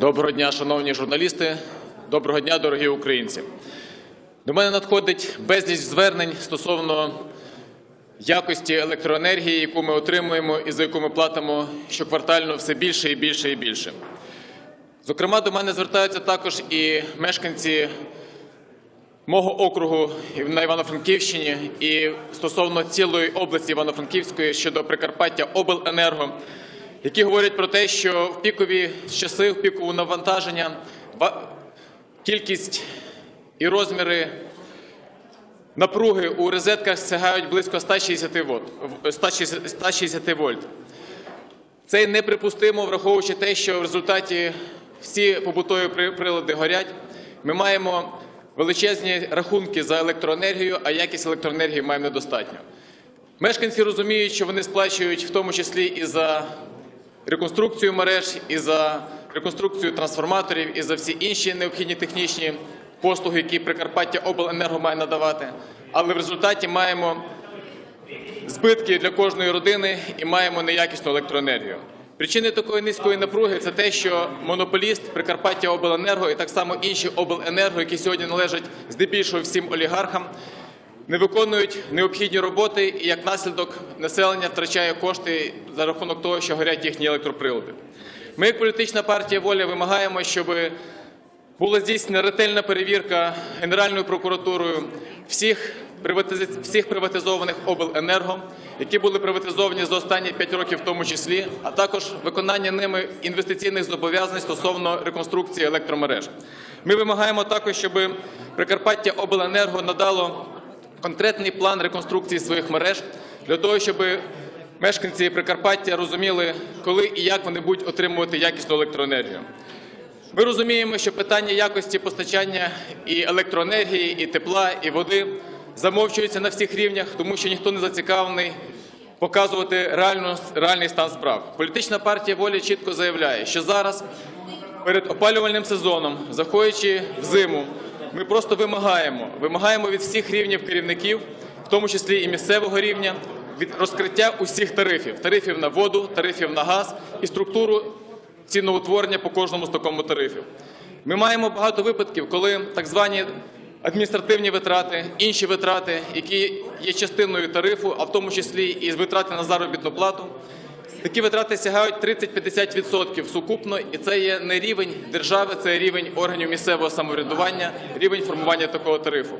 Доброго дня, шановні журналісти. Доброго дня, дорогі українці. До мене надходить безліч звернень стосовно якості електроенергії, яку ми отримуємо і за яку ми платимо щоквартально все більше і більше і більше. Зокрема, до мене звертаються також і мешканці мого округу на Івано-Франківщині і стосовно цілої області Івано-Франківської щодо Прикарпаття Обленерго, які говорять про те, що в пікові часи, в пікову навантаження ва- кількість і розміри напруги у розетках сягають близько 160 вольт. 160 160 вольт. Це неприпустимо, враховуючи те, що в результаті всі побутові прилади горять. Ми маємо величезні рахунки за електроенергію, а якість електроенергії маємо недостатньо. Мешканці розуміють, що вони сплачують в тому числі і за реконструкцію мереж, і за реконструкцію трансформаторів, і за всі інші необхідні технічні послуги, які Прикарпаття Обленерго має надавати. Але в результаті маємо збитки для кожної родини і маємо неякісну електроенергію. Причини такої низької напруги це те, що монополіст Прикарпаття Обленерго і так само інші обленерго, які сьогодні належать здебільшого всім олігархам, не виконують необхідні роботи, і як наслідок населення втрачає кошти за рахунок того, що горять їхні електроприлади. Ми, як політична партія воля, вимагаємо, щоб була здійснена ретельна перевірка Генеральною прокуратурою всіх, всіх приватизованих обленерго, які були приватизовані за останні 5 років, в тому числі, а також виконання ними інвестиційних зобов'язань стосовно реконструкції електромереж. Ми вимагаємо також, щоб Прикарпаття Обленерго надало конкретний план реконструкції своїх мереж для того, щоб мешканці Прикарпаття розуміли, коли і як вони будуть отримувати якісну електроенергію. Ми розуміємо, що питання якості постачання і електроенергії, і тепла, і води замовчується на всіх рівнях, тому що ніхто не зацікавлений показувати реально, реальний стан справ. Політична партія волі чітко заявляє, що зараз перед опалювальним сезоном, заходячи в зиму, ми просто вимагаємо, вимагаємо від всіх рівнів керівників, в тому числі і місцевого рівня, від розкриття усіх тарифів: тарифів на воду, тарифів на газ і структуру ціноутворення по кожному з такому тарифів. Ми маємо багато випадків, коли так звані адміністративні витрати, інші витрати, які є частиною тарифу, а в тому числі і витрати на заробітну плату, такі витрати сягають 30-50% сукупно, і це є не рівень держави, це рівень органів місцевого самоврядування, рівень формування такого тарифу.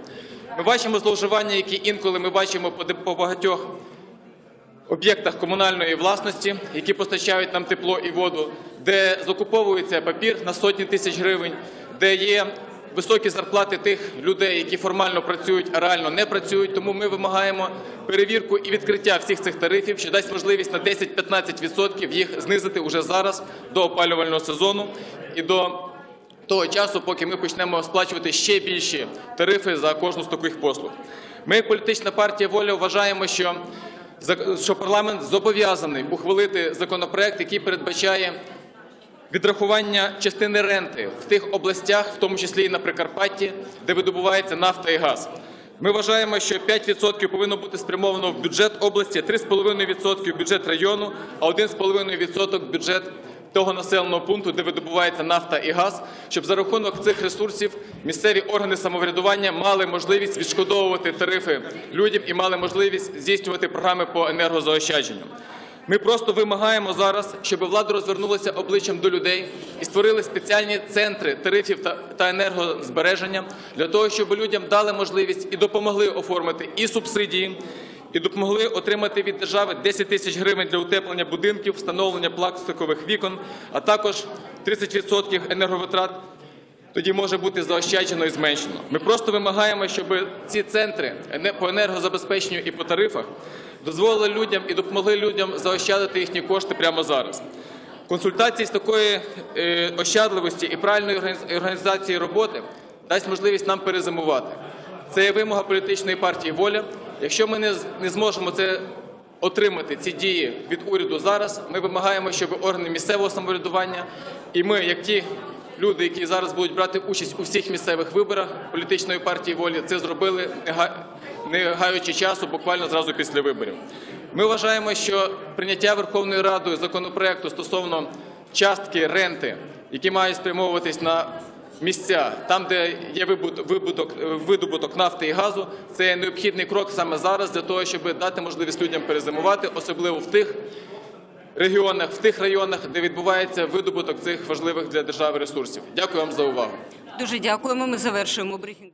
Ми бачимо зловживання, які інколи ми бачимо по багатьох об'єктах комунальної власності, які постачають нам тепло і воду, де закуповується папір на сотні тисяч гривень, де є високі зарплати тих людей, які формально працюють, а реально не працюють. Тому ми вимагаємо перевірку і відкриття всіх цих тарифів, що дасть можливість на 10-15% їх знизити уже зараз до опалювального сезону і до того часу, поки ми почнемо сплачувати ще більші тарифи за кожну з таких послуг. Ми, політична партія воля, вважаємо, що що парламент зобов'язаний ухвалити законопроект, який передбачає відрахування частини ренти в тих областях, в тому числі і на Прикарпатті, де видобувається нафта і газ. Ми вважаємо, що 5% повинно бути спрямовано в бюджет області, 3,5% в бюджет району, а 1,5% в бюджет того населеного пункту, де видобувається нафта і газ, щоб за рахунок цих ресурсів місцеві органи самоврядування мали можливість відшкодовувати тарифи людям і мали можливість здійснювати програми по енергозаощадженню. Ми просто вимагаємо зараз, щоб влада розвернулася обличчям до людей і створили спеціальні центри тарифів та, енергозбереження для того, щоб людям дали можливість і допомогли оформити і субсидії, і допомогли отримати від держави 10 тисяч гривень для утеплення будинків, встановлення пластикових вікон, а також 30% енерговитрат тоді може бути заощаджено і зменшено. Ми просто вимагаємо, щоб ці центри ене- по енергозабезпеченню і по тарифах дозволили людям і допомогли людям заощадити їхні кошти прямо зараз. Консультації з такої е, ощадливості і правильної організ- організації роботи дасть можливість нам перезимувати. Це є вимога політичної партії воля. Якщо ми не зможемо це отримати ці дії від уряду зараз, ми вимагаємо, щоб органи місцевого самоврядування і ми, як ті люди, які зараз будуть брати участь у всіх місцевих виборах політичної партії волі, це зробили не гаючи часу, буквально зразу після виборів. Ми вважаємо, що прийняття Верховною Радою законопроекту стосовно частки ренти які мають спрямовуватись на місця, там, де є вибут- вибуток, видобуток нафти і газу, це необхідний крок саме зараз для того, щоб дати можливість людям перезимувати, особливо в тих регіонах, в тих районах, де відбувається видобуток цих важливих для держави ресурсів. Дякую вам за увагу. Дуже дякуємо. Ми завершуємо брифінг.